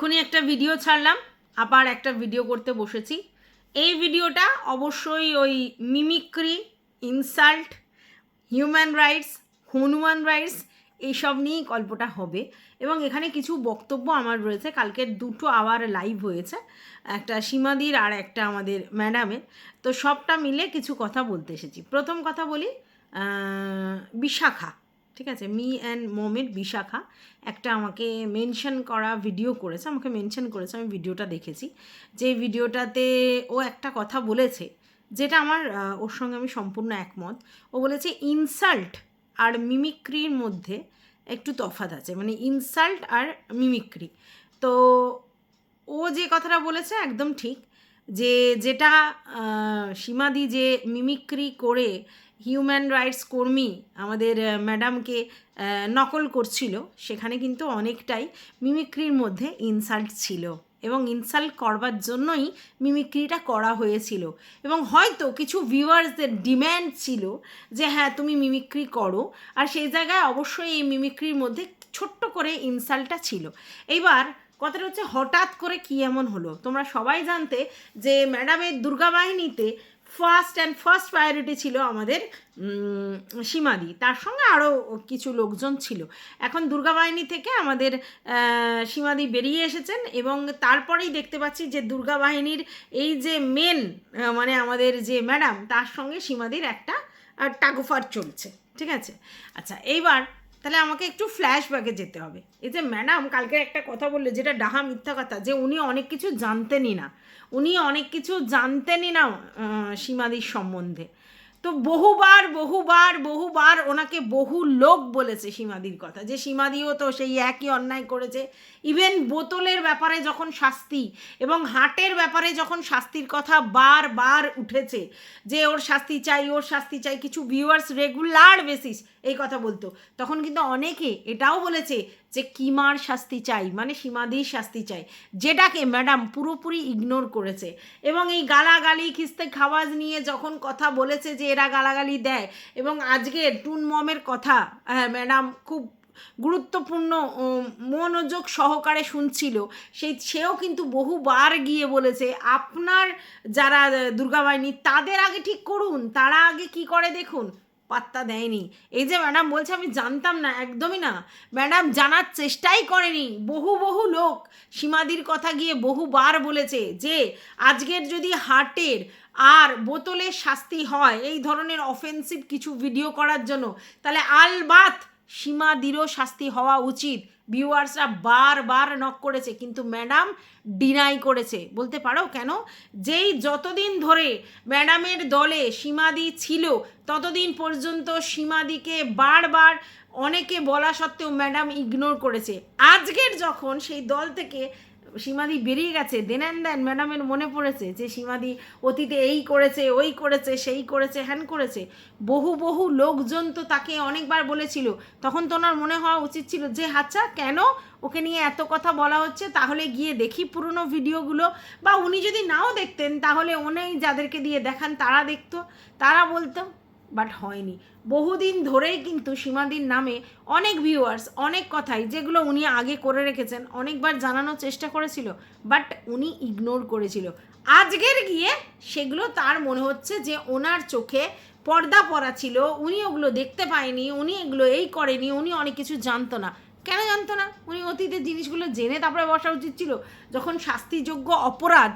এক্ষুনি একটা ভিডিও ছাড়লাম, আবার একটা ভিডিও করতে বসেছি। এই ভিডিওটা অবশ্যই ওই mimicry insult human rights Hanuman rights এইসব নিয়েই গল্পটা হবে। এবং এখানে কিছু বক্তব্য আমার রয়েছে। কালকের দুটো আওয়ার লাইভ হয়েছে, একটা সীমাদির আর একটা আমাদের ম্যাডামের তো সবটা মিলে কিছু কথা বলতে এসেছি। প্রথম কথা বলি বিশাখা। ঠিক আছে? মি অ্যান্ড মোমের বিশাখা একটা আমাকে মেনশন করা ভিডিও করেছে, আমাকে মেনশন করেছে, আমি ভিডিওটা দেখেছি। যে ভিডিওটাতে ও একটা কথা বলেছে, যেটা আমার ওর সঙ্গে আমি সম্পূর্ণ একমত। ও বলেছে ইনসাল্ট আর মিমিক্রির মধ্যে একটু তফাৎ আছে। মানে ইনসাল্ট আর মিমিক্রি তো ও যে কথাটা বলেছে একদম ঠিক, যে যেটা সীমাদি যে মিমিক্রি করে হিউম্যান রাইটস কর্মী আমাদের ম্যাডামকে নকল করছিল। সেখানে কিন্তু অনেকটাই মিমিক্রির মধ্যে ইনসাল্ট ছিল এবং ইনসাল্ট করবার জন্যই মিমিক্রিটা করা হয়েছিল। এবং হয়তো কিছু ভিউয়ার্সদের ডিম্যান্ড ছিল যে হ্যাঁ তুমি মিমিক্রি করো। আর সেই জায়গায় অবশ্যই এই মিমিক্রির মধ্যে ছোট্ট করে ইনসাল্টটা ছিল। এইবার কথাটা হচ্ছে, হঠাৎ করে কি এমন হলো? তোমরা সবাই জানতে যে, ম্যাডামের দুর্গা বাহিনীতে ফার্স্ট অ্যান্ড ফার্স্ট প্রায়োরিটি ছিল আমাদের সীমাদি। তার সঙ্গে আরও কিছু লোকজন ছিল। এখন দুর্গাবাহিনী থেকে আমাদের সীমাদি বেরিয়ে এসেছেন এবং তারপরেই দেখতে পাচ্ছি যে দুর্গাবাহিনীর এই যে মেন মানে আমাদের যে ম্যাডাম তার সঙ্গে সীমাদির একটা টাগোফার চলছে। ঠিক আছে? আচ্ছা এইবার তাহলে আমাকে একটু ফ্ল্যাশব্যাকে যেতে হবে। এই যে ম্যাডাম কালকে একটা কথা বলল, যেটা ডাহা মিথ্যা কথা, যে উনি অনেক কিছু জানতেনই না। উনি অনেক কিছু জানতেনই না সীমাদির সম্বন্ধে। তো বহুবার বহুবার বহুবার ওনাকে বহু লোক বলেছে সীমাদির কথা, যে সীমাদিও তো সেই একই অন্যায় করেছে ইভেন বোতলের ব্যাপারে যখন শাস্তি এবং হাটের ব্যাপারে যখন শাস্তির কথা বারবার উঠেছে, যে ওর শাস্তি চাই, ওর শাস্তি চাই, কিছু ভিউয়ার্স রেগুলার বেসিস এই কথা বলতো। তখন কিন্তু অনেকে এটাও বলেছে যে কিমার শাস্তি চাই মানে সীমাদির শাস্তি চাই, যেটাকে ম্যাডাম পুরোপুরি ইগনোর করেছে। এবং এই গালাগালি, খিস্তে খাওয়াজ নিয়ে যখন কথা বলেছে যে এরা গালাগালি দেয়, এবং আজকে টুন মমের কথা হ্যাঁ ম্যাডাম খুব গুরুত্বপূর্ণ মনোযোগ সহকারে শুনছিল। সেই, সেও কিন্তু বহুবার গিয়ে বলেছে, আপনার যারা দুর্গাবাহিনী তাদের আগে ঠিক করুন। তারা আগে কি করে দেখুন? পাত্তা দেয়নি। এই যে ম্যাডাম বলছে, আমি জানতাম না, একদমই না। ম্যাডাম জানার চেষ্টাই করেনি। বহু বহু লোক সীমাদির কথা গিয়ে বহুবার বলেছে যে, আজকের যদি হার্টের আর বোতলের শাস্তি হয়, এই ধরনের অফেন্সিভ কিছু ভিডিও করার জন্য, তাহলে আলবাত সীমাদিরও শাস্তি হওয়া উচিত। ভিউয়ার্সরা বারবার নক করেছে, কিন্তু ম্যাডাম ডিনাই করেছে। বলতে পারো কেন? যেই যতদিন ধরে ম্যাডামের দলে সীমাদি ছিল, ততদিন পর্যন্ত সীমাদিকে বারবার অনেকে বলা সত্ত্বেও ম্যাডাম ইগনোর করেছে। আজকের যখন সেই দল থেকে সীমাদি বেরিয়ে গেছে। দেন দেন ম্যাডামের মনে পড়েছে যে সীমাদি অতীতে এই করেছে, ওই করেছে, সেই করেছে হ্যান করেছে। বহু বহু লোকজন তো তাকে অনেকবার বলেছিল। তখন তো ওনার মনে হওয়া উচিত ছিল যে আচ্ছা কেন ওকে নিয়ে এত কথা বলা হচ্ছে? তাহলে গিয়ে দেখি পুরনো ভিডিওগুলো। বা উনি যদি নাও দেখতেন, তাহলে উনি যাদেরকে দিয়ে দেখান, তারা দেখতো, তারা বলতো। বাট হয়নি। বহুদিন ধরেই কিন্তু সীমাদির নামে অনেক ভিউয়ার্স অনেক কথাই যেগুলো উনি আগে করে রেখেছেন, অনেকবার জানানোর চেষ্টা করেছিল বাট উনি ইগনোর করেছিল। আজকের গিয়ে সেগুলো তার মনে হচ্ছে যে ওনার চোখে পর্দা পরা ছিল, উনি ওগুলো দেখতে পায়নি, উনি এগুলো এই করেনি, উনি অনেক কিছু জানতো না। কেন জানতো না? উনি অতীতের জিনিসগুলো জেনে তারপরে বসা উচিত ছিল। যখন শাস্তিযোগ্য অপরাধ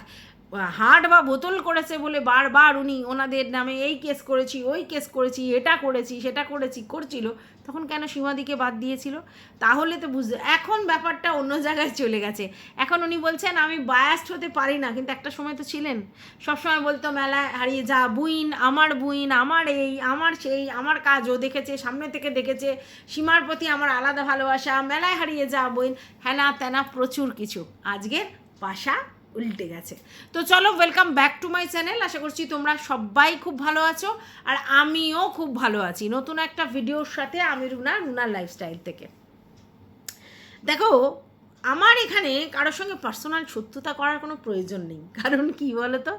হাট বা বোতল করেছে বলে বারবার উনি ওনাদের নামে এই কেস করেছি, ওই কেস করেছি, এটা করেছি, সেটা করেছি, করছিল, তখন কেন সীমাদিকে বাদ দিয়েছিল? তাহলে তো বুঝতে এখন ব্যাপারটা অন্য জায়গায় চলে গেছে। এখন উনি বলছেন, আমি বায়াস্ট হতে পারি না। কিন্তু একটা সময় তো ছিলেন। সবসময় বলতো মেলায় হারিয়ে যা বুইন, আমার বুইন, আমার এই, আমার সেই, আমার কাজ, ও দেখেছে, সামনে থেকে দেখেছে, সীমার প্রতি আমার আলাদা ভালোবাসা, মেলায় হারিয়ে যা বুইন। হ্যানা ত্যানা প্রচুর কিছু। আজকের পাশা উল্টে গেছে। তো চলো welcome back to my channel আশা করছি তোমরা সবাই খুব ভালো আছো আর আমিও খুব ভালো আছি। নতুন একটা ভিডিওর সাথে আমি রুনা রুনার লাইফস্টাইল থেকে। দেখো, আমার এখানে কারোর সঙ্গে পার্সোনাল সত্যতা করার কোনো প্রয়োজন নেই। কারণ কি বলো তো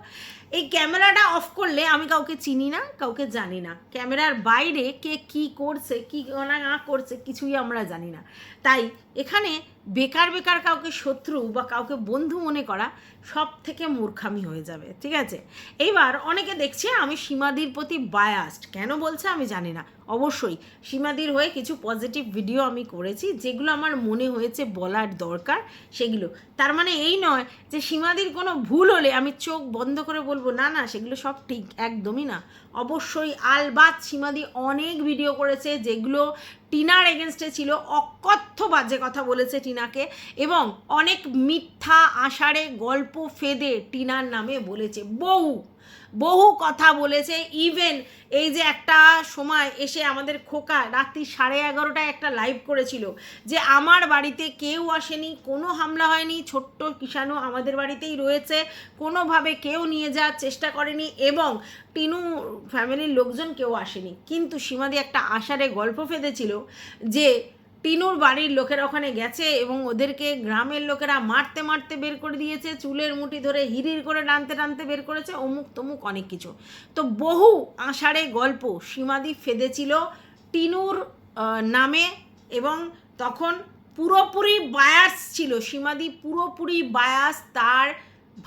এই ক্যামেরাটা অফ করলে আমি কাউকে চিনি না, কাউকে জানি না। ক্যামেরার বাইরে কে কি করছে, কি না করছে কিছুই আমরা জানি না। তাই এখানে বেকার বেকার কাউকে শত্রু বা কাউকে বন্ধু মনে করা সব থেকে মূর্খামি হয়ে যাবে, ঠিক আছে? এইবার অনেকে দেখছে আমি সীমাদির প্রতি বায়াস্ট কেন বলছে আমি জানি না। অবশ্যই সীমাদির হয়ে কিছু পজিটিভ ভিডিও আমি করেছি, যেগুলো আমার মনে হয়েছে বলার দরকার, সেগুলো। তার মানে এই নয় যে সীমাদির কোনো ভুল হলে আমি চোখ বন্ধ করে বলব, না না, সেগুলো সব ঠিক, একদমই না। অবশ্যই আলবাত সীমাদি অনেক ভিডিও করেছে, যেগুলো টিনার এগেনস্টে ছিল, অকথ্য বাজে কথা বলেছে টিনাকে, এবং অনেক মিথ্যা আষাঢ়ে গল্প ফেদে টিনার নামে বলেছে। বহু বহু কথা বলেছে ইভেন এই যে একটা সময় এসে আমাদের খোকা রাত্রি সাড়ে এগারোটায় একটা লাইভ করেছিল যে আমার বাড়িতে কেউ আসেনি, কোনো হামলা হয়নি, ছোট্ট কিষাণু আমাদের বাড়িতেই রয়েছে, কোনোভাবে কেউ নিয়ে যাওয়ার চেষ্টা করেনি এবং টিনু ফ্যামিলির লোকজন কেউ আসেনি। কিন্তু সীমাদি একটা আষাঢ়ে গল্প ফেঁদেছিল যে টিনুর বাড়ির লোকেরা ওখানে গেছে এবং ওদেরকে গ্রামের লোকেরা মারতে মারতে বের করে দিয়েছে, চুলের মুঠি ধরে হিরির করে টানতে টানতে বের করেছে, অমুক তমুক অনেক কিছু। তো বহু আষাঢ়ে গল্প সীমাদি ফেদেছিল টিনুর নামে এবং তখন পুরোপুরি বায়াস ছিল, সীমাদি পুরোপুরি বায়াস তার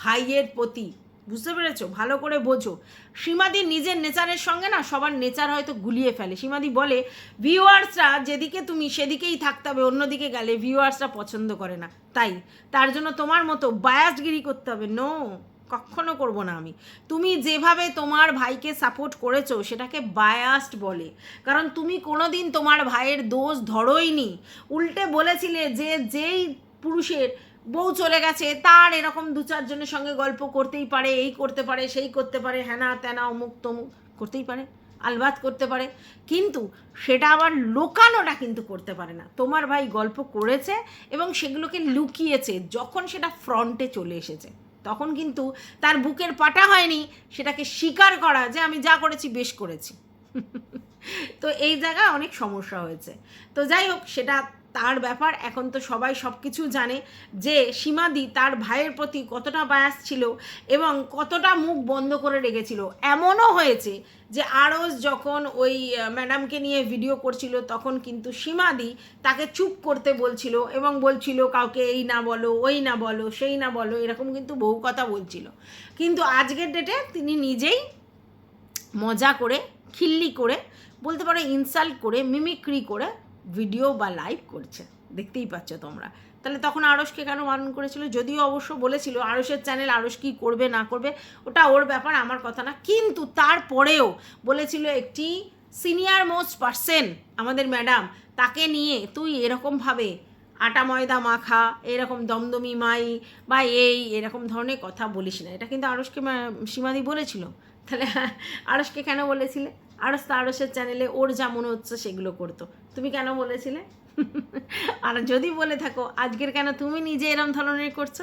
ভাইয়ের প্রতি। বুঝতে পেরেছ? ভালো করে বোঝো। সীমাদি নিজের নেচারের সঙ্গে না সবার নেচার হয়তো গুলিয়ে ফেলে। সীমাদি বলে ভিউয়ার্সরা যেদিকে তুমি সেদিকেই থাকতে হবে, অন্যদিকে গেলে ভিউয়ার্সরা পছন্দ করে না। তাই, তার জন্য তোমার মতো বায়াসগিরি করতে হবে। নো কখনো করব না আমি। তুমি যেভাবে তোমার ভাইকে সাপোর্ট করেছ, সেটাকে বায়াস্ট বলে। কারণ তুমি কোনোদিন তোমার ভাইয়ের দোষ ধরোইনি। উল্টে বলেছিলে যে যেই পুরুষের বউ চলে গেছে, তার এরকম দু চারজনের সঙ্গে গল্প করতেই পারে, এই করতে পারে, সেই করতে পারে, হ্যানা ত্যানা, অমুক তমুক, করতেই পারে, আলবাত করতে পারে। কিন্তু সেটা আবার লোকানোটা কিন্তু করতে পারে না। তোমার ভাই গল্প করেছে এবং সেগুলোকে লুকিয়েছে, যখন সেটা ফ্রন্টে চলে এসেছে। তখন কিন্তু তার বুকের পাটা হয়নি, সেটাকে স্বীকার করা যে আমি যা করেছি বেশ করেছি। তো এই জায়গায় অনেক সমস্যা হয়েছে। তো যাই হোক, সেটা তার ব্যাপার, এখন তো সবাই সব কিছু জানে যে সীমাদি তার ভাইয়ের প্রতি কতটা বায়াস ছিল এবং কতটা মুখ বন্ধ করে রেখেছিল। এমনও হয়েছে যে আরস যখন ওই ম্যাডামকে নিয়ে ভিডিও করছিল, তখন কিন্তু সীমাদি তাকে চুপ করতে বলছিল এবং বলছিল, কাউকে এই না বলো, ওই না বলো, সেই না বলো, এরকম কিন্তু বহু কথা বলছিল। কিন্তু আজকের ডেটে তিনি নিজেই মজা করে, খিল্লি করে, বলতে পারো ইনসাল্ট করে মিমিক্রি করে ভিডিও বা লাইভ করছে, দেখতেই পাচ্ছ তোমরা। তাহলে তখন আড়সকে কেন বারণ করেছিল? যদিও অবশ্য বলেছিল আড়সের চ্যানেল আড়স কী করবে, না করবে, ওটা ওর ব্যাপার, আমার কথা না। কিন্তু তারপরেও বলেছিল একটি সিনিয়র মোস্ট পার্সন আমাদের ম্যাডাম তাকে নিয়ে তুই এরকমভাবে আটা ময়দা মাখা, এরকম দমদমি মাই বা এই, এরকম ধরনের কথা বলিস না। এটা কিন্তু আড়সকে সীমাদি বলেছিল। তাহলে আড়সকে কেন বলেছিলে? আড়স তো চ্যানেলে ওর যা মনে হচ্ছে সেগুলো করতো। তুমি কেন বলেছিলে? আর যদি বলে থাকো, আজকের কেন তুমি নিজে এরম ধরনের করছ?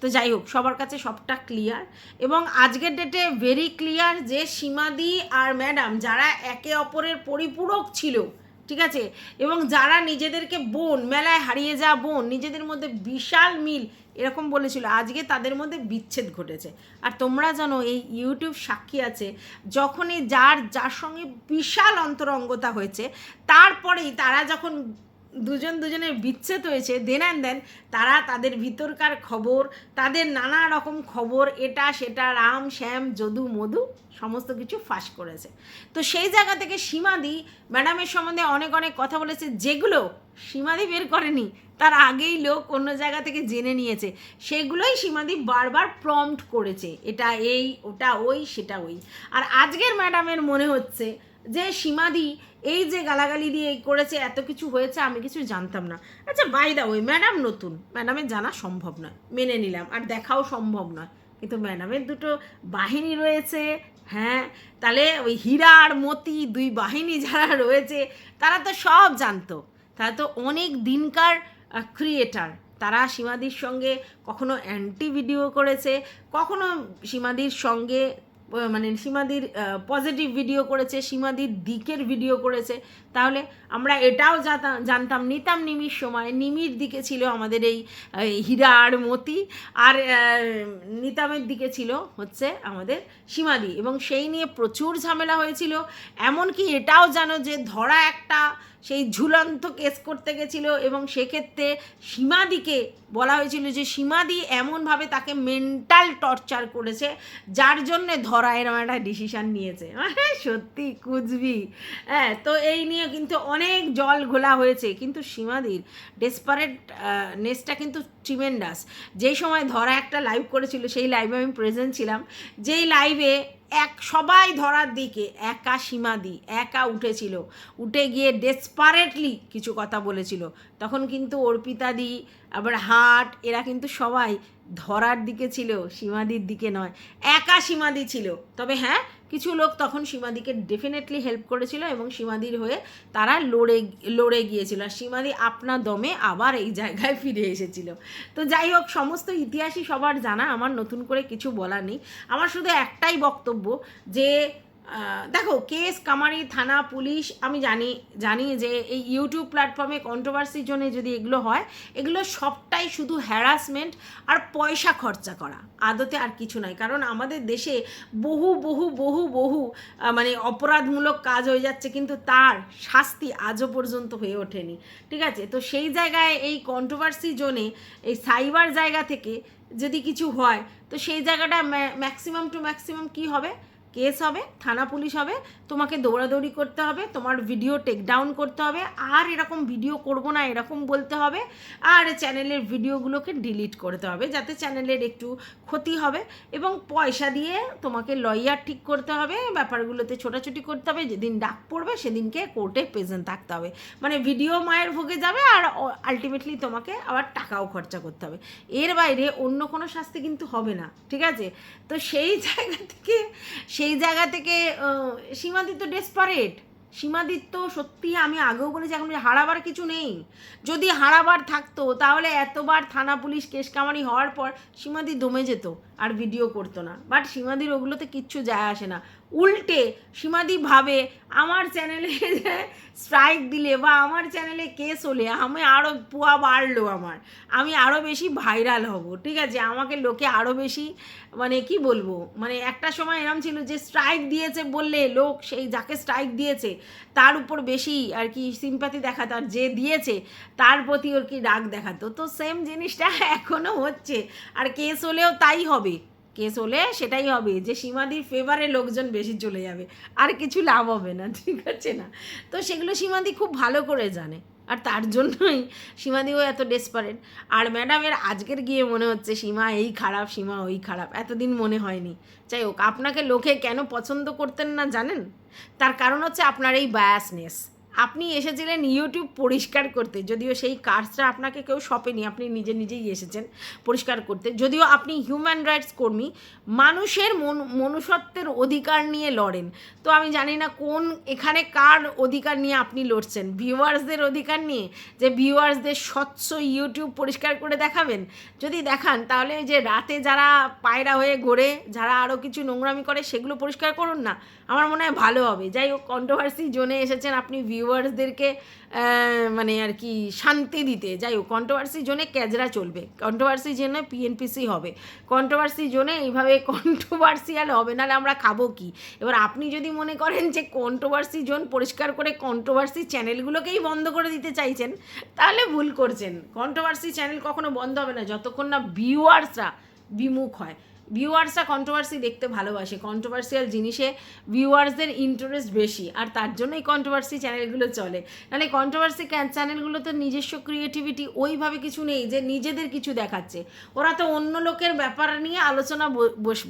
তো যাই হোক, সবার কাছে সবটা ক্লিয়ার এবং আজকের ডেটে ভেরি ক্লিয়ার যে সীমাদি আর ম্যাডাম যারা একে অপরের পরিপূরক ছিল ঠিক আছে? এবং যারা নিজেদেরকে বোন, মেলায় হারিয়ে যাওয়া বোন, নিজেদের মধ্যে বিশাল মিল, এরকম বলেছিল, আজকে তাদের মধ্যে বিচ্ছেদ ঘটেছে। আর তোমরা জানো, এই ইউটিউব সাক্ষী আছে, যখনই যার যার সঙ্গে বিশাল অন্তরঙ্গতা হয়েছে, তারপরেই তারা যখন দুজন দুজনের বিচ্ছেদ হয়েছে দেন অ্যান্ড দেন তারা তাদের ভিতরকার খবর, তাদের নানা রকম খবর, এটা, সেটা, রাম, শ্যাম, যদু, মধু, সমস্ত কিছু ফাঁস করেছে। তো সেই জায়গা থেকে সীমাদি ম্যাডামের সম্বন্ধে অনেক অনেক কথা বলেছে, যেগুলো সীমাদি বের করেনি, তার আগেই লোক অন্য জায়গা থেকে জেনে নিয়েছে। সেগুলোই সীমাদি বারবার প্রম্পট করেছে, এটা এই, ওটা ওই, সেটা ওই। আর আজকের ম্যাডামের মনে হচ্ছে যে সীমাদি এই যে গালাগালি দিয়ে এই করেছে, এত কিছু হয়েছে, আমি কিছু জানতাম না। আচ্ছা বাই দা ওই ম্যাডাম নতুন। ম্যাডামের জানা সম্ভব নয়, মেনে নিলাম। আর দেখাও সম্ভব নয়। কিন্তু ম্যাডামের দুটো বাহিনী রয়েছে হ্যাঁ? তাহলে ওই হীরা আর মতি দুই বাহিনী যারা রয়েছে, তারা তো সব জানতো। তারা তো অনেক দিনকার ক্রিয়েটার তারা সীমাদির সঙ্গে কখনো অ্যান্টি ভিডিও করেছে, কখনো সীমাদির সঙ্গে মানে সীমাদির পজিটিভ ভিডিও করেছে সীমাদির দিকের ভিডিও করেছে। তাহলে আমরা এটাও জানতাম, নিতাম নিমির সময়, নিমির দিকে ছিল আমাদের এই হীরা আর মতি, আর নিতামের দিকে ছিল হচ্ছে আমাদের সীমাদি। এবং সেই নিয়ে প্রচুর ঝামেলা হয়েছিল। এমনকি এটাও জানো যে ধরা একটা সেই ঝুলন্ত কেস করতে গেছিল এবং সেক্ষেত্রে সীমাদিকে বলা হয়েছিল যে সীমাদি এমনভাবে তাকে মেন্টাল টর্চার করেছে, যার জন্যে ধরা এরম একটা ডিসিশান নিয়েছে। মানে সত্যি কুচবি হ্যাঁ তো এই নিয়ে কিন্তু অনেক জল ঘোলা হয়েছে। কিন্তু সীমাদির ডেসপারেট নেসটা কিন্তু ট্রিমেন্ডাস যেই সময় ধরা একটা লাইভ করেছিল, সেই লাইভে আমি প্রেজেন্ট ছিলাম। যেই লাইভে এক, সবাই ধরার দিকে একা সীমাদি, একা উঠেছিল। উঠে গিয়ে ডেসপারেটলি কিছু কথা বলেছিল। তখন কিন্তু অর্পিতাদি, আবার হাট, এরা কিন্তু সবাই ধরার দিকে ছিল, সীমাদির দিকে নয়। একা সীমাদি ছিল। তবে হ্যাঁ কিছু লোক তখন সীমাদিকে ডেফিনেটলি হেল্প করেছিল এবং সীমাদির হয়ে তারা লড়ে লড়ে গিয়েছিল। আর সীমাদি আপনা দমে আবার এই জায়গায় ফিরে এসেছিল। তো যাই হোক, সমস্ত ইতিহাসই সবার জানা। আমার নতুন করে কিছু বলার নেই। আমার শুধু একটাই বক্তব্য যে দেখো, কেস, কামারি, থানা, পুলিশ, আমি জানি জানি যে এই ইউটিউব প্ল্যাটফর্মে কন্ট্রোভার্সির জন্য যদি এগুলো হয়, এগুলো সবটাই শুধু হ্যারাসমেন্ট আর পয়সা খরচা করা। আদতে আর কিছু নয় কারণ আমাদের দেশে বহু বহু বহু বহু মানে অপরাধমূলক কাজ হয়ে যাচ্ছে, কিন্তু তার শাস্তি আজও পর্যন্ত হয়ে ওঠেনি। ঠিক আছে? তো সেই জায়গায় এই কন্ট্রোভার্সি জোনে, এই সাইবার জায়গা থেকে যদি কিছু হয়, তো সেই জায়গাটা ম্যাক্সিমাম টু ম্যাক্সিমাম কি হবে? কেস হবে, থানা পুলিশ হবে, তোমাকে দৌড়াদৌড়ি করতে হবে, তোমার ভিডিও টেক ডাউন করতে হবে, আর এরকম ভিডিও করব না, এরকম বলতে হবে, আর চ্যানেলের ভিডিওগুলোকে ডিলিট করতে হবে, যাতে চ্যানেলের একটু ক্ষতি হবে, এবং পয়সা দিয়ে তোমাকে লয়ার ঠিক করতে হবে, ব্যাপারগুলোতে ছোটাছুটি করতে হবে, যেদিন ডাক পড়বে সেদিনকে কোর্টে প্রেজেন্ট থাকতে হবে। মানে ভিডিও মায়ের ভোগে যাবে, আর আলটিমেটলি তোমাকে আবার টাকাও খরচা করতে হবে। এর বাইরে অন্য কোনো শাস্তি কিন্তু হবে না, ঠিক আছে? তো সেই জায়গা থেকে সেই জায়গা থেকে সীমাদিত্য ডেসপারেট সীমাদিত্য সত্যি আমি আগেও বলেছি, এখন হারাবার কিছু নেই। যদি হারাবার থাকতো, তাহলে এতবার থানা পুলিশ কেস কামারি হওয়ার পর সীমাদি দমে যেত আর ভিডিও করতো না। বাট সীমাদির ওগুলোতে কিচ্ছু যায় আসে না। উল্টে সীমাদি ভাবে আমার চ্যানেলে স্ট্রাইক দিলে বা আমার চ্যানেলে কেস হলে আমি আরও পুয়া বাড়লো আমার। আমি আরও বেশি ভাইরাল হব, ঠিক আছে? আমাকে লোকে আরও বেশি মানে কি বলব? মানে একটা সময় এরম ছিল যে স্ট্রাইক দিয়েছে বললে লোক সেই যাকে স্ট্রাইক দিয়েছে তার উপর বেশি আর কি সিম্পাতি দেখাতো আর যে দিয়েছে তার প্রতি ওর কি রাগ দেখাতো। তো সেম জিনিসটা এখনও হচ্ছে। আর কেস হলেও তাই হবে। কেস হলে সেটাই হবে যে সীমাদির ফেভারে লোকজন বেশি চলে যাবে। আর কিছু লাভ হবে না, ঠিক আছে না? তো সেগুলো সীমাদি খুব ভালো করে জানে। আর তার জন্যই সীমাদিও এত ডেসপারেট আর ম্যাডামের আজকের গিয়ে মনে হচ্ছে, সীমা এই খারাপ, সীমা ওই খারাপ, এতদিন মনে হয়নি। যাই হোক, আপনাকে লোকে কেন পছন্দ করতেন না জানেন? তার কারণ হচ্ছে আপনার এই বায়াসনেস আপনি এসেছিলেন ইউটিউব পরিষ্কার করতে, যদিও সেই কাজটা আপনাকে কেউ সপেনি, আপনি নিজে নিজেই এসেছেন পরিষ্কার করতে। যদিও আপনি হিউম্যান রাইটস কর্মী, মানুষের মন, মনুষ্যত্বের অধিকার নিয়ে লড়েন। তো আমি জানি না কোন, এখানে কার অধিকার নিয়ে আপনি লড়ছেন? ভিউয়ার্সদের অধিকার নিয়ে? যে ভিউয়ার্সদের স্বচ্ছ ইউটিউব পরিষ্কার করে দেখাবেন? যদি দেখান, তাহলে যে রাতে যারা পায়রা হয়ে ঘোরে, যারা আরও কিছু নোংরামি করে, সেগুলো পরিষ্কার করুন না। আমার মনে হয় ভালো হবে। যাই হোক কন্ট্রোভার্সি জোনে এসেছেন আপনি ভিউয়ার্সদেরকে মানে আর কি শান্তি দিতে। যাই হোক কন্ট্রোভার্সি জোনে ক্যাজরা চলবে। কন্ট্রোভার্সি জোনে পিএনপিসি হবে। কন্ট্রোভার্সি জোনে এইভাবে কন্ট্রোভার্সিয়াল হবে নাহলে আমরা খাব কি? এবার আপনি যদি মনে করেন যে কন্ট্রোভার্সি জোন পরিষ্কার করে কন্ট্রোভার্সি চ্যানেলগুলোকেই বন্ধ করে দিতে চাইছেন, তাহলে ভুল করছেন। কন্ট্রোভার্সি চ্যানেল কখনো বন্ধ হবে না, যতক্ষণ না ভিউয়ার্সরা বিমুখ হয়। ভিউয়ার্সরা কন্ট্রোভার্সি দেখতে ভালোবাসে। কন্ট্রোভার্সিয়াল জিনিসে ভিউয়ার্সদের ইন্টারেস্ট বেশি, আর তার জন্যই কন্ট্রোভার্সি চ্যানেলগুলো চলে। মানে কন্ট্রোভার্সি চ্যানেলগুলো তো নিজস্ব ক্রিয়েটিভিটি ওইভাবে কিছু নেই যে নিজেদের কিছু দেখাচ্ছে। ওরা তো অন্য লোকের ব্যাপার নিয়ে আলোচনা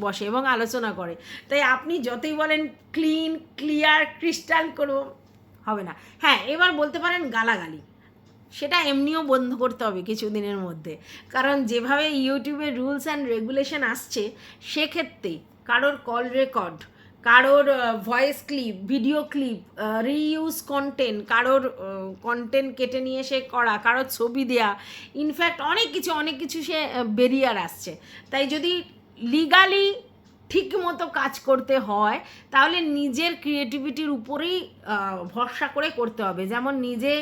বসে এবং আলোচনা করে। তাই আপনি যতই বলেন ক্লিন ক্লিয়ার ক্রিস্টাল করব, হবে না। হ্যাঁ এবার বলতে পারেন গালাগালি। সেটা এমনিও বন্ধ করতে হবে কিছুদিনের মধ্যে। কারণ যেভাবে ইউটিউবের রুলস অ্যান্ড রেগুলেশন আসছে সেক্ষেত্রে কারোর কল রেকর্ড, কারোর voice clip, video clip reuse content, কারোর কন্টেন্ট কেটে নিয়ে সে করা, কারোর ছবি দেয়া, ইনফ্যাক্ট অনেক কিছু অনেক কিছু সে বেরিয়ার আসছে। তাই যদি লিগালি ঠিক মতো কাজ করতে হয়, তাহলে নিজের ক্রিয়েটিভিটির উপরেই ভরসা করে করতে হবে। যেমন নিজে,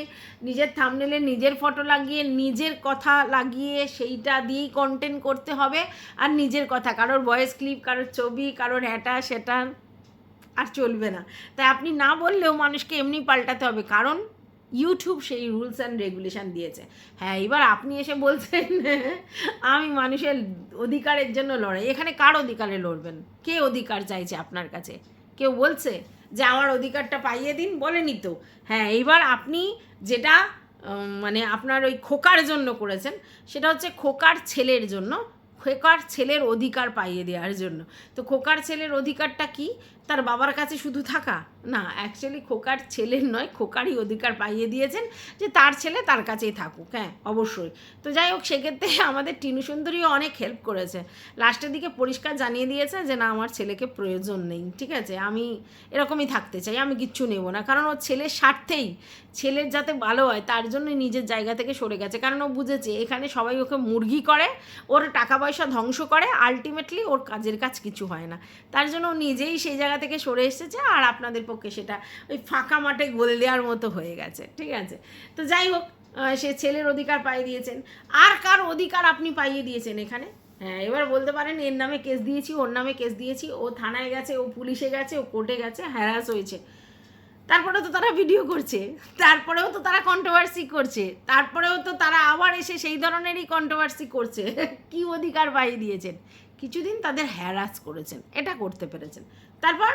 নিজের থামনেলে নিজের ফটো লাগিয়ে, নিজের কথা লাগিয়ে সেইটা দিয়েই কন্টেন্ট করতে হবে, আর নিজের কথা। কারোর ভয়েস ক্লিপ কারোর ছবি, কারোর হ্যাটা সেটা আর চলবে না। তাই আপনি না বললেও মানুষকে এমনি পাল্টাতে হবে। কারণ ইউটিউব সেই রুলস অ্যান্ড রেগুলেশন দিয়েছে। হ্যাঁ এবার আপনি এসে বলছেন, আমি মানুষের অধিকারের জন্য লড়াই। এখানে কার অধিকারে লড়বেন? কে অধিকার চাইছে আপনার কাছে? কেউ বলছে যে, আমার অধিকারটা পাইয়ে দিন? বলেনি তো। হ্যাঁ এইবার আপনি যেটা মানে আপনার ওই খোকার জন্য করেছেন, সেটা হচ্ছে খোকার ছেলের জন্য। খোকার ছেলের অধিকার পাইয়ে দেওয়ার জন্য। তো খোকার ছেলের অধিকারটা কি? তার বাবার কাছে শুধু থাকা। না অ্যাকচুয়ালি খোকার ছেলের নয়, খোকারই অধিকার পাইয়ে দিয়েছেন যে তার ছেলে তার কাছেই থাকুক হ্যাঁ অবশ্যই। তো যাই হোক, সেক্ষেত্রে আমাদের টিনু সুন্দরীও অনেক হেল্প করেছে। লাস্টের দিকে পরিষ্কার জানিয়ে দিয়েছে যে, না, আমার ছেলেকে প্রয়োজন নেই, ঠিক আছে? আমি এরকমই থাকতে চাই, আমি কিচ্ছু নেব না। কারণ ওর ছেলের স্বার্থেই, ছেলের যাতে ভালো হয়, তার জন্য নিজের জায়গা থেকে সরে গেছে। কারণ ও বুঝেছে, এখানে সবাই ওকে মুরগি করে, ওর টাকা পয়সা ধ্বংস করে আলটিমেটলি ওর কাজের কাজ কিছু হয় না। তার জন্য ও নিজেই সেই জায়গা থেকে সরে এসেছে আর আপনাদের পক্ষে সেটা ওই ফাঁকা মাঠে গলে দেওয়ার মতো হয়ে গেছে, ঠিক আছে? তো যাই হোক সে ছেলের অধিকার পাইয়ে দিয়েছেন। আর কার অধিকার আপনি পাইয়ে দিয়েছেন এখানে? হ্যাঁ এবার বলতে পারেন, এর নামে কেস দিয়েছি, ওর নামে কেস দিয়েছি, ও থানায় গেছে, ও পুলিশে গেছে, ও কোর্টে গেছে, হ্যারাস হয়েছে। তারপরে তো তারা ভিডিও করছে, তারপরেও তো তারা কন্ট্রোভার্সি করছে, তারপরেও তো তারা আবার এসে সেই ধরনেরই কন্ট্রোভার্সি করছে। কি অধিকার পাইয়ে দিয়েছেন? কিছুদিন তাদের হ্যারাস করেছেন, এটা করতে পেরেছেন। তারপর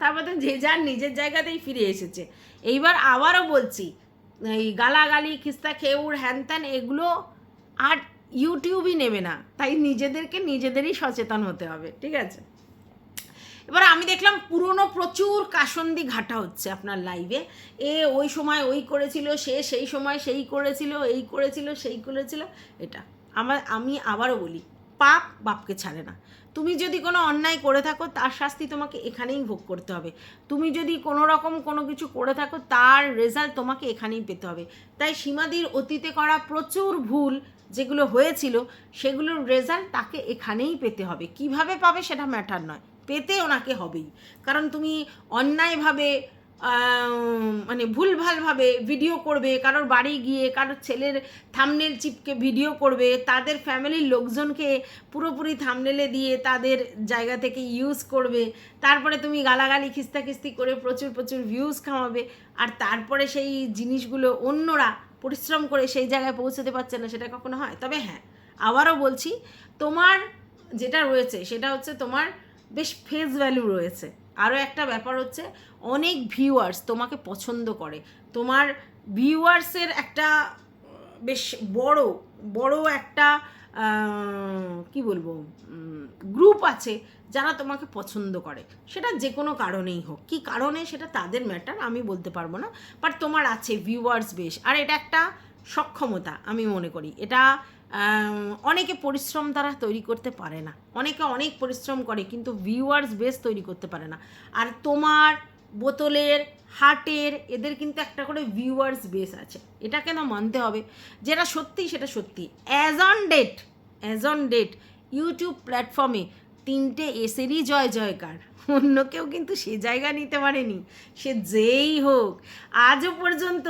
তারপর তো যে যার নিজের জায়গাতেই ফিরে এসেছে। এইবার আবারও বলছি, এই গালাগালি, খিস্তা খেউর, হ্যান ত্যান এগুলো আর ইউটিউবই নেবে না। তাই নিজেদেরকে নিজেদেরই সচেতন হতে হবে, ঠিক আছে? এবার আমি দেখলাম পুরনো প্রচুর কাসন্দি ঘাটা হচ্ছে আপনার লাইভে এ ওই সময় ওই করেছিল, সে সেই সময় সেই করেছিল, এই করেছিল, সেই করেছিল, এটা। আমার আমি আবারও বলি পাপ বাপকে ছাড়ে না। তুমি যদি কোনো অন্যায় করে থাকো, তার শাস্তি তোমাকে এখানেই ভোগ করতে হবে। তুমি যদি কোনো রকম কোনো কিছু করে থাকো, তার রেজাল্ট তোমাকে এখানেই পেতে হবে। তাই সীমাদির অতীতে করা প্রচুর ভুল যেগুলো হয়েছিল, সেগুলোর রেজাল্ট তাকে এখানেই পেতে হবে। কীভাবে পাবে সেটা ম্যাটার নয়। পেতে ওনাকে হবেই। কারণ তুমি অন্যায়ভাবে মানে ভুলভালভাবে ভিডিও করবে, কারোর বাড়ি গিয়ে কারোর ছেলের থামনেল চিপকে ভিডিও করবে, তাদের ফ্যামিলির লোকজনকে পুরোপুরি থামনেলে দিয়ে তাদের জায়গা থেকে ইউজ করবে, তারপরে তুমি গালাগালি, খিস্তাখিস্তি করে প্রচুর প্রচুর ভিউজ কামাবে আর তারপরে সেই জিনিসগুলো অন্যরা পরিশ্রম করে সেই জায়গায় পৌঁছতে পারছে না, সেটা কখনো হয়? তবে হ্যাঁ আবারও বলছি, তোমার যেটা রয়েছে, সেটা হচ্ছে তোমার বেশ ফেস ভ্যালু রয়েছে। আরও একটা ব্যাপার হচ্ছে, অনেক ভিউয়ার্স তোমাকে পছন্দ করে। তোমার ভিউয়ার্সের একটা, বেশ বড় বড় একটা কি বলব গ্রুপ আছে যারা তোমাকে পছন্দ করে। সেটা যে কোনো কারণেই হোক। কি কারণে সেটা তাদের ম্যাটার আমি বলতে পারব না। বাট তোমার আছে ভিউয়ার্স বেশ। আর এটা একটা সক্ষমতা আমি মনে করি। এটা অনেকে পরিশ্রম তারা তৈরি করতে পারে না। অনেকে অনেক পরিশ্রম করে, কিন্তু ভিউয়ার্স বেস তৈরি করতে পারে না। আর তোমার বোতলের, হার্টের, এদের কিন্তু একটা করে ভিউয়ার্স বেস আছে। এটা কেন মানতে হবে? যেটা সত্যি, সেটা সত্যি। As on date as on date YouTube প্ল্যাটফর্মে তিনটে এসেরই জয় জয়কার। অন্য কেউ কিন্তু সে জায়গা নিতে পারেনি। সে যেই হোক, আজও পর্যন্ত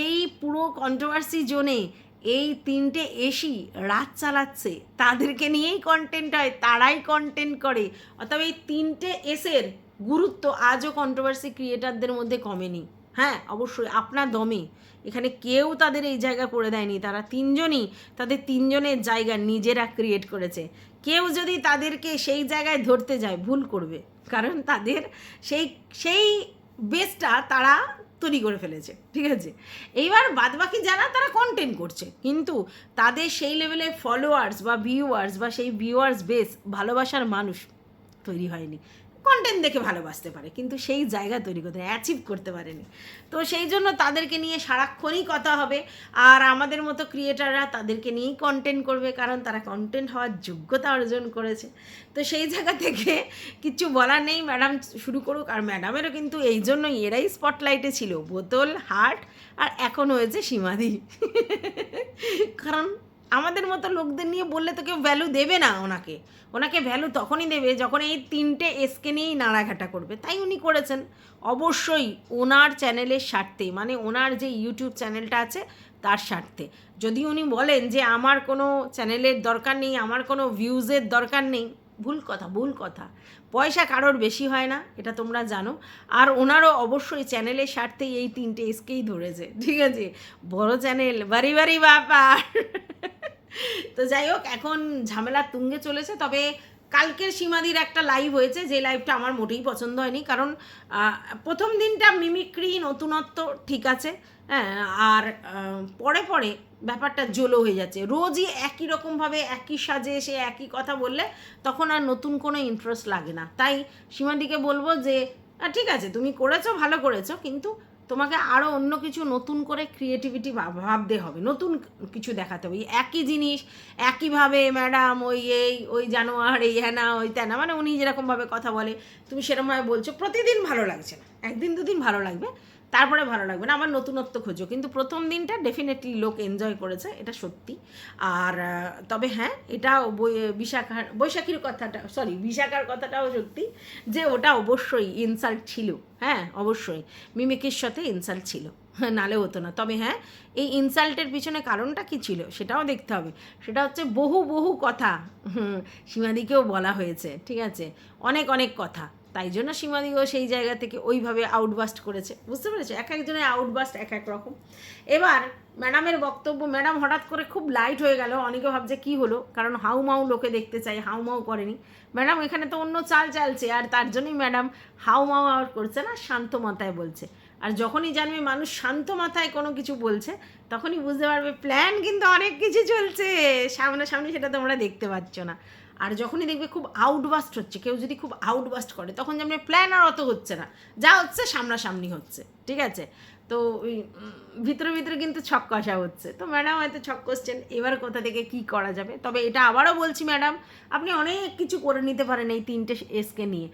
এই পুরো কন্ট্রোভার্সি জোনে এই তিনটে এসি রাত চালাচ্ছে। তাদেরকে নিয়েই কন্টেন্ট হয়, তারাই কন্টেন্ট করে। অর্থাৎ এই তিনটে এসের গুরুত্ব আজও কন্ট্রোভার্সি ক্রিয়েটারদের মধ্যে কমেনি। হ্যাঁ অবশ্যই, আপনার দমে। এখানে কেউ তাদের এই জায়গা করে দেয়নি। তারা তিনজনই, তাদের তিনজনের জায়গা নিজেরা ক্রিয়েট করেছে। কেউ যদি তাদেরকে সেই জায়গায় ধরতে যায়, ভুল করবে। কারণ তাদের সেই সেই বেসটা তারা তৈরি করে ফেলেছে, ঠিক আছে? এইবার বাদবাকি যারা, তারা কন্টেন্ট করছে। কিন্তু তাদের সেই লেভেলে ফলোয়ার্স বা ভিউয়ার্স বা সেই ভিউয়ার্স বেস ভালোবাসার মানুষ তৈরি হয়নি। কন্টেন্ট দেখে ভালোবাসতে পারে, কিন্তু সেই জায়গা তৈরি করতে অ্যাচিভ করতে পারেনি। তো সেই জন্য তাদেরকে নিয়ে সারাক্ষণই কথা হবে, আর আমাদের মতো ক্রিয়েটাররা তাদেরকে নিয়েই কন্টেন্ট করবে, কারণ তারা কন্টেন্ট হওয়ার যোগ্যতা অর্জন করেছে। তো সেই জায়গা থেকে কিচ্ছু বলার নেই ম্যাডাম শুরু করুক। আর ম্যাডামেরও কিন্তু এই জন্যই, এরাই স্পটলাইটে ছিল, বোতল হার্ট আর এখন হয়েছে সীমাদি। কারণ আমাদের মতো লোকদের নিয়ে বললে তো কেউ ভ্যালু দেবে না ওনাকে। ওনাকে ভ্যালু তখনই দেবে যখন এই তিনটে এসকে নিয়েই নাড়াঘাটা করবে। তাই উনি করেছেন। অবশ্যই ওনার চ্যানেলের স্বার্থে মানে ওনার যে ইউটিউব চ্যানেলটা আছে তার স্বার্থে। যদি উনি বলেন যে আমার কোনো চ্যানেলের দরকার নেই, আমার কোনো ভিউজের দরকার নেই, ভুল কথা ভুল কথা। পয়সা কারোর বেশি হয় না, এটা তোমরা জানো। আর ওনারও অবশ্যই চ্যানেলের স্বার্থেই এই তিনটে এসকেই ধরেছে, ঠিক আছে? বড় চ্যানেল বাড়ি বাড়ি ব্যাপার তো যাই হোক, এখন ঝামেলা তুঙ্গে চলেছে, তবে কালকের সীমাদির একটা লাইভ হয়েছে, যে লাইভটা আমার মোটেই পছন্দ হয়নি। কারণ প্রথম দিনটা মিমিক্রি নতুনত্ব ঠিক আছে হ্যাঁ আর পরে পরে ব্যাপারটা জলো হয়ে যাচ্ছে। রোজই একই রকমভাবে একই সাজে সে একই কথা বললে তখন আর নতুন কোনো ইন্টারেস্ট লাগে না। তাই সীমাদিকে বলব যে ঠিক আছে, তুমি করেছ, ভালো করেছ, কিন্তু তোমাকে আরও অন্য কিছু নতুন করে ক্রিয়েটিভিটি ভাবতে হবে। নতুন কিছু দেখাতে হবে। একই জিনিস, একইভাবে ম্যাডাম ওই এই, ওই জানোয়ার, এই হ্যানা, ওই তেনা মানে উনি যেরকমভাবে কথা বলে, তুমি সেরকমভাবে বলছো, প্রতিদিন ভালো লাগছে না। একদিন দুদিন ভালো লাগবে। তারপরে ভালো লাগবে না। আবার নতুনত্ব খোঁজো। কিন্তু প্রথম দিনটা ডেফিনেটলি লোক এনজয় করেছে, এটা সত্যি। আর তবে হ্যাঁ এটা বিশাখার, বৈশাখীর কথাটা সরি বিশাখার কথাটাও সত্যি যে ওটা অবশ্যই ইনসাল্ট ছিল। হ্যাঁ অবশ্যই। মিমিকির সাথে ইনসাল্ট ছিল। নালে হতো না। তবে হ্যাঁ এই ইনসাল্টের পিছনে কারণটা কি ছিল সেটাও দেখতে হবে। সেটা হচ্ছে বহু বহু কথা। সীমাদিকেও বলা হয়েছে। ঠিক আছে? অনেক অনেক কথা। তাই জন্য সীমাদিকেও সেই জায়গা থেকে ওইভাবে আউটবাস্ট করেছে। বুঝতে পেরেছ? এক একজনের আউটবাস্ট এক এক রকম। এবার ম্যাডামের বক্তব্য ম্যাডাম হঠাৎ করে খুব লাইট হয়ে গেল। অনেকে ভাবছে কি হলো? কারণ হাউ মাউ লোকে দেখতে চাই হাউ মাউ করেনি। ম্যাডাম এখানে তো অন্য চাল চালছে আর তার জন্যই ম্যাডাম হাউ মাউ আর করছে না, শান্ত মাথায় বলছে। আর যখনই জানবে মানুষ শান্ত মাথায় কোনো কিছু বলছে, তখনই বুঝতে পারবে প্ল্যান কিন্তু অনেক কিছু চলছে। সামনাসামনি সেটা তোমরা দেখতে পাচ্ছ না। আর যখনই দেখবে খুব আউটবাস্ট হচ্ছে, কেউ যদি খুব আউটবাস্ট করে, তখন জানবে প্ল্যান আর অত হচ্ছে না। যা হচ্ছে, সামনাসামনি হচ্ছে, ঠিক আছে? তো ওই ভিতরে ভিতরে কিন্তু ছক কষা হচ্ছে। তো ম্যাডাম হয়তো ছক কষছেন এবার কোথা থেকে কি করা যাবে? তবে এটা আবারও বলছি ম্যাডাম আপনি অনেক কিছু করে নিতে পারেন এই তিনটে এসকে নিয়ে।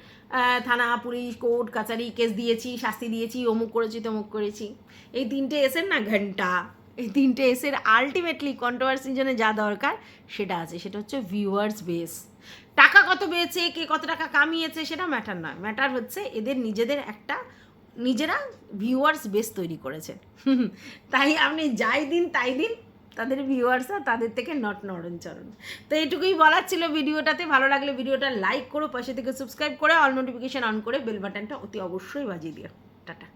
থানা, পুলিশ, কোর্ট, কাচারি, কেস দিয়েছি, শাস্তি দিয়েছি, অমুক করেছি, তমুক করেছি। এই তিনটে এসের না ঘণ্টা এই তিনটে এসের আলটিমেটলি কন্ট্রোভার্সির জন্য যা দরকার সেটা আছে, সেটা হচ্ছে ভিউয়ার্স বেস টাকা কত পেয়েছে কে কত টাকা কামিয়েছে, সেটা ম্যাটার নয়। ম্যাটার হচ্ছে এদের নিজেদের একটা, নিজেরা ভিউয়ার্স বেস তৈরি করেছে। তাই আপনি যাই দিন, তাই দিন তাদের ভিউয়ার্সরা তাদের থেকে নট নরণ চরণ তো এটুকুই বলার ছিল ভিডিওটাতে। ভালো লাগলে ভিডিওটা লাইক করো, পাশে থেকে সাবস্ক্রাইব করে অল নোটিফিকেশান অন করে বেল বাটনটা অতি অবশ্যই বাজিয়ে দিও। টাটা।